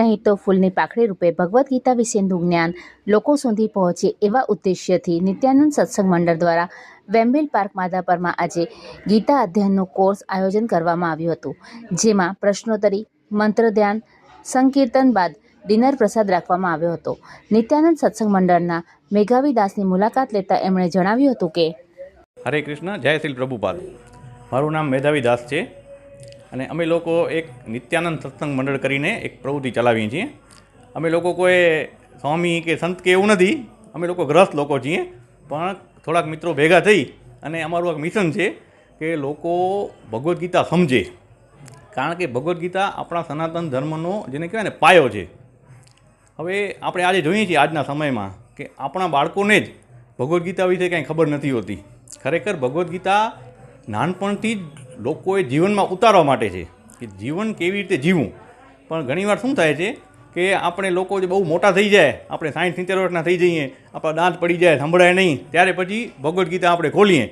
નહીં તો ફૂલની પાખડી રૂપે ભગવદ્ ગીતા વિશેનું જ્ઞાન લોકો સુધી પહોંચે એવા ઉદ્દેશ્યથી નિત્યાનંદ સત્સંગ મંડળ દ્વારા વેમ્બિલ પાર્ક માધાપરમાં આજે ગીતા અધ્યયનનું કોર્સ આયોજન કરવામાં આવ્યું હતું. જેમાં પ્રશ્નોત્તરી, મંત્ર ધ્યાન, સંકીર્તન બાદ ડિનર પ્રસાદ રાખવામાં આવ્યો હતો. નિત્યાનંદ સત્સંગ મંડળના મેઘાવી દાસની મુલાકાત લેતા એમણે જણાવ્યું હતું કે હરે કૃષ્ણ, જય શ્રી પ્રભુપાદ. મારું નામ મેધાવી દાસ છે. અને અમે લોકો એક નિત્યાનંદ સત્સંગ મંડળ કરીને એક પ્રવૃત્તિ ચલાવીએ છીએ. અમે લોકો કોઈ સ્વામી કે સંત કે એવું નથી. અમે લોકો ગ્રસ્ત લોકો છીએ. પણ થોડાક મિત્રો ભેગા થઈ અને અમારું એક મિશન છે કે લોકો ભગવદ્ ગીતા સમજે. કારણ કે ભગવદ્ ગીતા આપણા સનાતન ધર્મનો જેને કહેવાય ને પાયો છે. હવે આપણે આજે જોઈએ છીએ આજના સમયમાં કે આપણા બાળકોને જ ભગવદ્ ગીતા વિશે કાંઈ ખબર નથી હોતી. ખરેખર ભગવદ્ ગીતા નાનપણથી જ લોકોએ જીવનમાં ઉતારવા માટે છે કે જીવન કેવી રીતે જીવવું? પણ ઘણીવાર શું થાય છે કે આપણે લોકો જે બહુ મોટા થઈ જાય, આપણે સાઠ સિત્તેર વર્ષના થઈ જઈએ, આપણા દાંત પડી જાય, સંભળાય નહીં, ત્યારે પછી ભગવદ્ ગીતા આપણે ખોલીએ.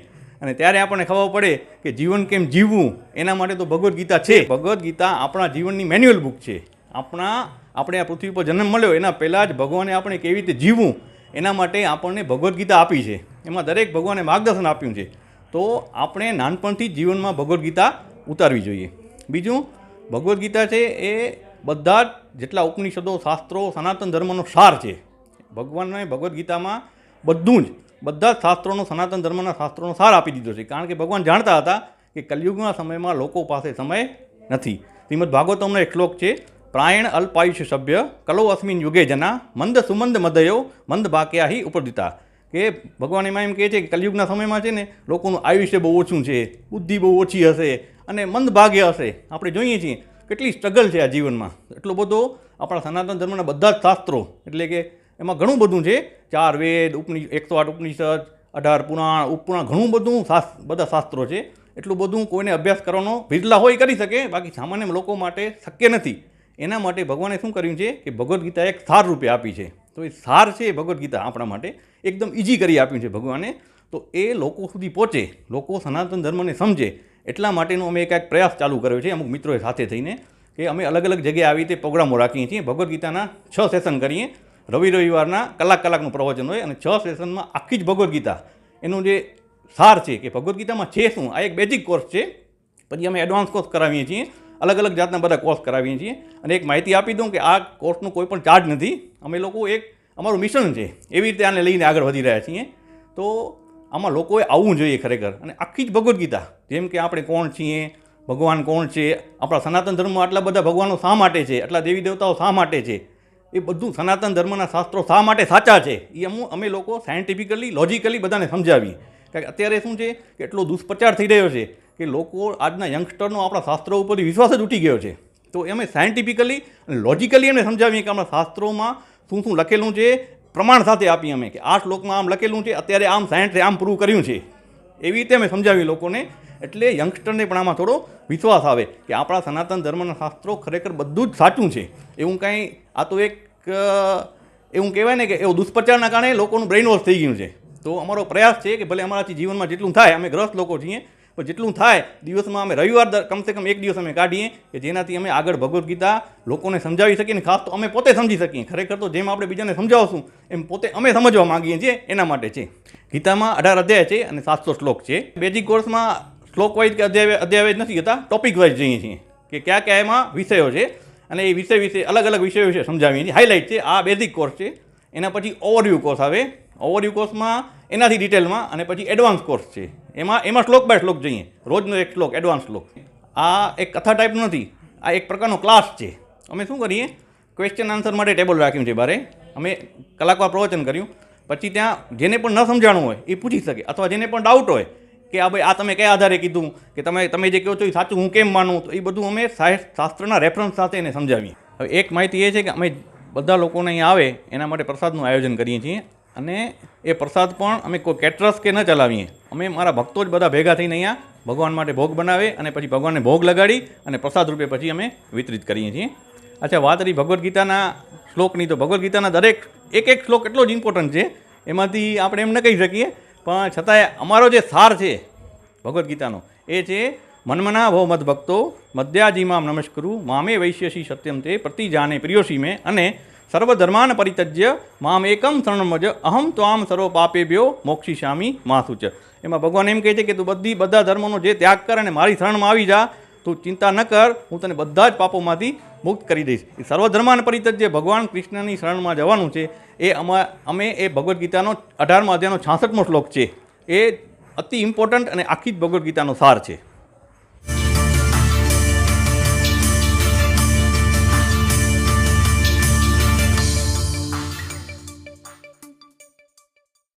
અને ત્યારે આપણને ખબર પડે કે જીવન કેમ જીવવું, એના માટે તો ભગવદ્ ગીતા છે. ભગવદ્ ગીતા આપણા જીવનની મેન્યુઅલ બુક છે. આપણા, આપણે આ પૃથ્વી પર જન્મ મળ્યો, એના પહેલાં જ ભગવાને આપણે કેવી રીતે જીવવું, એના માટે આપણને ભગવદ્ ગીતા આપી છે. એમાં દરેક ભગવાને માર્ગદર્શન આપ્યું છે. તો આપણે નાનપણથી જીવનમાં ભગવદ્ ગીતા ઉતારવી જોઈએ. બીજું, ભગવદ્ ગીતા છે એ બધા જ જેટલા ઉપનિષદો, શાસ્ત્રો, સનાતન ધર્મનો સાર છે. ભગવાનને ભગવદ્ ગીતામાં બધું જ, બધા જ શાસ્ત્રોનો, સનાતન ધર્મના શાસ્ત્રોનો સાર આપી દીધો છે. કારણ કે ભગવાન જાણતા હતા કે કલયુગના સમયમાં લોકો પાસે સમય નથી. શ્રીમદ ભાગવતમનો એક શ્લોક છે, પ્રાયણ અલ્પાયુષ્ય સભ્ય કલો અસ્મિન યુગે જના મંદ સુમંદ મદયો મંદ ભાક્યા હિ ઉપરદિતા કે ભગવાન એમાં એમ કહે છે કે કલયુગના સમયમાં છે ને લોકોનું આયુષ્ય બહુ ઓછું છે, બુદ્ધિ બહુ ઓછી હશે અને મંદ ભાગ્ય હશે. આપણે જોઈએ છીએ કેટલી સ્ટ્રગલ છે આ જીવનમાં. એટલો બધો આપણા સનાતન ધર્મના બધા જ શાસ્ત્રો, એટલે કે એમાં ઘણું બધું છે. ચાર વેદ ઉપનિ એકસો આઠ ઉપનિષદ, અઢાર પુરાણ, ઉપપુરાણ, ઘણું બધું બધા શાસ્ત્રો છે. એટલું બધું કોઈને અભ્યાસ કરવાનો વિરલા હોય કરી શકે, બાકી સામાન્ય લોકો માટે શક્ય નથી. એના માટે ભગવાને શું કર્યું છે કે ભગવદ્ ગીતા એક સાર રૂપે આપી છે. તો એ સાર છે ભગવદ્ ગીતા આપણા માટે. એકદમ ઇઝી કરી આપ્યું છે ભગવાને. તો એ લોકો સુધી પહોંચે, લોકો સનાતન ધર્મને સમજે, એટલા માટેનો અમે એક એક પ્રયાસ ચાલુ કર્યો છે અમુક મિત્રોએ સાથે થઈને, કે અમે અલગ અલગ જગ્યાએ આવી રીતે પ્રોગ્રામો રાખીએ છીએ. ભગવદ્ ગીતાના છ સેશન કરીએ. રવિ રવિવારના કલાક કલાકનું પ્રવચન હોય અને છ સેશનમાં આખી જ ભગવદ્ ગીતા. એનું જે સાર છે કે ભગવદ્ ગીતામાં છે શું? આ એક બેઝિક કોર્સ છે. પછી અમે એડવાન્સ કોર્સ કરાવીએ છીએ. અલગ અલગ જાતના બધા કોર્સ કરાવીએ છીએ. અને એક માહિતી આપી દઉં કે આ કોર્સનો કોઈ પણ ચાર્જ નથી. અમે લોકો એક અમારું મિશન છે, એવી રીતે આને લઈને આગળ વધી રહ્યા છીએ. તો આમાં લોકોએ આવવું જોઈએ ખરેખર. અને આખી જ ભગવદ્ ગીતા, જેમ કે આપણે કોણ છીએ, ભગવાન કોણ છે, આપણા સનાતન ધર્મમાં આટલા બધા ભગવાનો શા માટે છે, આટલા દેવી દેવતાઓ શા માટે છે, એ બધું સનાતન ધર્મના શાસ્ત્રો શા માટે સાચા છે, એ અમુ, અમે લોકો સાયન્ટિફિકલી લોજિકલી બધાને સમજાવીએ. કારણ કે અત્યારે શું છે કે એટલો દુષ્પ્રચાર થઈ રહ્યો છે કે લોકો આજના યંગસ્ટરનો આપણા શાસ્ત્રો ઉપર વિશ્વાસ જ ઉઠી ગયો છે. તો અમે સાયન્ટિફિકલી લોજિકલી એમને સમજાવીએ કે આપણા શાસ્ત્રોમાં શું શું લખેલું છે? પ્રમાણ સાથે આપી અમે કે આ શ્લોકમાં આમ લખેલું છે, અત્યારે આમ સાયન્સે આમ પ્રૂવ કર્યું છે. એવી રીતે અમે સમજાવી લોકોને. એટલે યંગસ્ટરને પણ આમાં થોડો વિશ્વાસ આવે કે આપણા સનાતન ધર્મના શાસ્ત્રો ખરેખર બધું જ સાચું છે. એવું કાંઈ, આ તો એક એવું કહેવાય ને કે એવું દુષ્પ્રચારના કારણે લોકોનું બ્રેઇન વોશ થઈ ગયું છે. તો અમારો પ્રયાસ છે કે ભલે અમારાથી જીવનમાં જેટલું થાય, અમે ગ્રસ્ત લોકો છીએ પણ જેટલું થાય, દિવસમાં અમે રવિવાર કમસે કમ એક દિવસ અમે કાઢીએ કે જેનાથી અમે આગળ ભગવદ્ ગીતા લોકોને સમજાવી શકીએ ને ખાસ તો અમે પોતે સમજી શકીએ. ખરેખર તો જેમ આપણે બીજાને સમજાવશું, એમ પોતે અમે સમજવા માંગીએ છીએ, એના માટે છે. ગીતામાં અઢાર અધ્યાય છે અને સાતસો શ્લોક છે. બેઝિક કોર્સમાં શ્લોક વાઇઝ કે અધ્યાય અધ્યાય નથી જતા, ટોપિક વાઇઝ જઈએ છીએ કે કયા કયા એમાં વિષયો છે અને એ વિષય વિશે અલગ અલગ વિષયો વિશે સમજાવીએ છીએ. હાઇલાઇટ છે, આ બેઝિક કોર્સ છે. એના પછી ઓવરવ્યૂ કોર્સ આવે. ઓવરવ્યૂ કોર્સમાં એનાથી ડિટેલમાં અને પછી એડવાન્સ કોર્સ છે. એમાં એમાં શ્લોક બાય શ્લોક જઈએ. રોજનો એક શ્લોક એડવાન્સ શ્લોક. આ એક કથા ટાઈપ નથી. આ એક પ્રકારનો ક્લાસ છે. અમે શું કરીએ? ક્વેશ્ચન આન્સર માટે ટેબલ રાખ્યું છે બારે. અમે કલાકવાર પ્રવચન કર્યું. પછી ત્યાં જેને પણ ન સમજાણું હોય, એ પૂછી શકે. અથવા જેને પણ ડાઉટ હોય કે આ ભાઈ, આ તમે કયા આધારે કીધું? કે તમે તમે જે કહો છો એ સાચું હું કેમ માનું? તો એ બધું અમે શાસ્ત્રના રેફરન્સ સાથે એને સમજાવીએ. હવે એક માહિતી એ છે કે અમે બધા લોકોને અહીંયા આવે, એના માટે પ્રસાદનું આયોજન કરીએ છીએ. અને એ પ્રસાદ પણ અમે કોઈ કેટરસ કે ન ચલાવીએ. અમે મારા ભક્તો જ બધા ભેગા થઈને અહીંયા ભગવાન માટે ભોગ બનાવે અને પછી ભગવાનને ભોગ લગાડી અને પ્રસાદ રૂપે પછી અમે વિતરિત કરીએ છીએ. અચ્છા, વાત રહી ભગવદ્ ગીતાના શ્લોકની, તો ભગવદ્ ગીતાના દરેક એક એક શ્લોક એટલો જ ઇમ્પોર્ટન્ટ છે. એમાંથી આપણે એમ ન કહી શકીએ, પણ છતાંય અમારો જે સાર છે ભગવદ્ ગીતાનો, એ છે, મન્મના ભો મદભક્તો મધ્યાજીમાં નમસ્કરું, મામે વૈશ્યસી સત્યમ તે પ્રતિજાને પ્રિયોસી મેં અને સર્વધર્માન પરિત્યજ્ય મામ એકમ શરણમજ અહમ ત્વામ સર્વ પાપેભ્યો મોક્ષિષ્યામી માસુચ એમાં ભગવાન એમ કહે છે કે તું બધી બધા ધર્મોનો જે ત્યાગ કર અને મારી શરણમાં આવી જા, તું ચિંતા ન કર, હું તને બધા જ પાપોમાંથી મુક્ત કરી દઈશ. એ સર્વધર્માન પરિત્યજ્ય ભગવાન કૃષ્ણની શરણમાં જવાનું છે. એ અમા અમે એ ભગવદ્ ગીતાનો અઢારમા અધ્યાયનો છાસઠમો શ્લોક છે. એ અતિ ઇમ્પોર્ટન્ટ અને આખી જ ભગવદ્ ગીતાનો સાર છે.